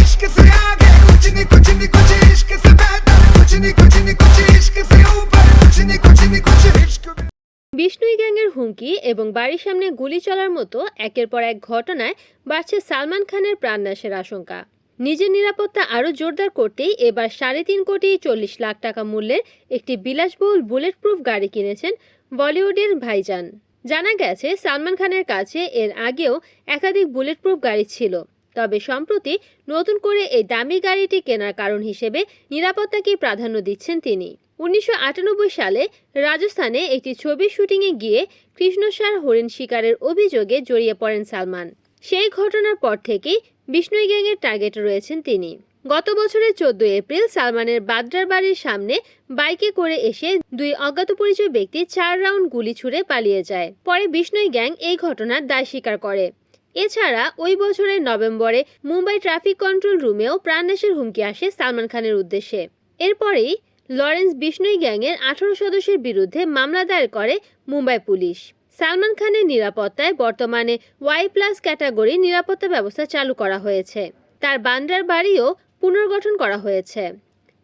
इश्क से आगे कुछ नहीं कुछ नहीं कुछ इश्क से बेहतर कुछ नहीं कुछ नहीं कुछ इश्क से ऊपर कुछ नहीं कुछ नहीं कुछ इश्क में বিষ্ণুই গ্যাংয়ের হুমকি এবং বাড়ির সামনে গুলি চলার মতো একের পর এক ঘটনায় বাড়ছে সালমান খানের প্রাণনাশের আশঙ্কা নিজের নিরাপত্তা আরও জোরদার করতেই এবার সাড়ে তিন কোটি চল্লিশ লাখ টাকা মূল্যের একটি বিলাসবহুল বুলেট প্রুফ গাড়ি কিনেছেন বলিউডের ভাইজান জানা গেছে সালমান খানের কাছে এর আগেও একাধিক বুলেট প্রুফ গাড়ি ছিল তবে সম্প্রতি নতুন করে এই দামি গাড়িটি কেনার কারণ হিসেবে নিরাপত্তাকে প্রাধান্য দিচ্ছেন তিনি। উনিশশো আটানব্বই সালে রাজস্থানে একটি ছবির শুটিংয়ে গিয়ে কৃষ্ণসার হরিণ শিকারের অভিযোগে জড়িয়ে পড়েন সালমান। সেই ঘটনার পর থেকেই বিষ্ণুই গ্যাংয়ের টার্গেটে রয়েছেন তিনি। গত বছরের চোদ্দ এপ্রিল সালমানের বাদ্রার বাড়ির সামনে বাইকে করে এসে দুই অজ্ঞাত পরিচয় ব্যক্তি চার রাউন্ড গুলি ছুড়ে পালিয়ে যায়। পরে বিষ্ণুই গ্যাং এই ঘটনার দায় স্বীকার করে। এছাড়া ওই বছরের নভেম্বরে মুম্বাই ট্রাফিক কন্ট্রোল রুমেও প্রাণনাশের হুমকি আসে সালমান খানের উদ্দেশ্যে। এরপরেই লরেন্স বিষ্ণুই গ্যাংয়ের আঠারো সদস্যের বিরুদ্ধে মামলা দায়ের করে মুম্বাই পুলিশ। সালমান খানের নিরাপত্তায় বর্তমানে ওয়াই প্লাস ক্যাটাগরি নিরাপত্তা ব্যবস্থা চালু করা হয়েছে। তার বান্দ্রার বাড়িও পুনর্গঠন করা হয়েছে।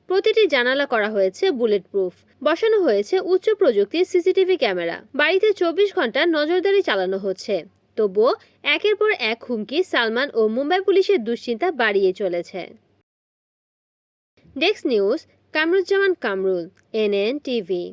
প্রতিটি জানালা করা হয়েছে বুলেট প্রুফ বসানো হয়েছে উচ্চ প্রযুক্তির সিসিটিভি ক্যামেরা। বাড়িতে চব্বিশ ঘণ্টা নজরদারি চালানো হচ্ছে। তবুও একের পর এক হুমকি সালমান ও মুম্বাই পুলিশের দুশ্চিন্তা বাড়িয়ে চলেছে। Desk news Kamruzzaman Kamrul NN TV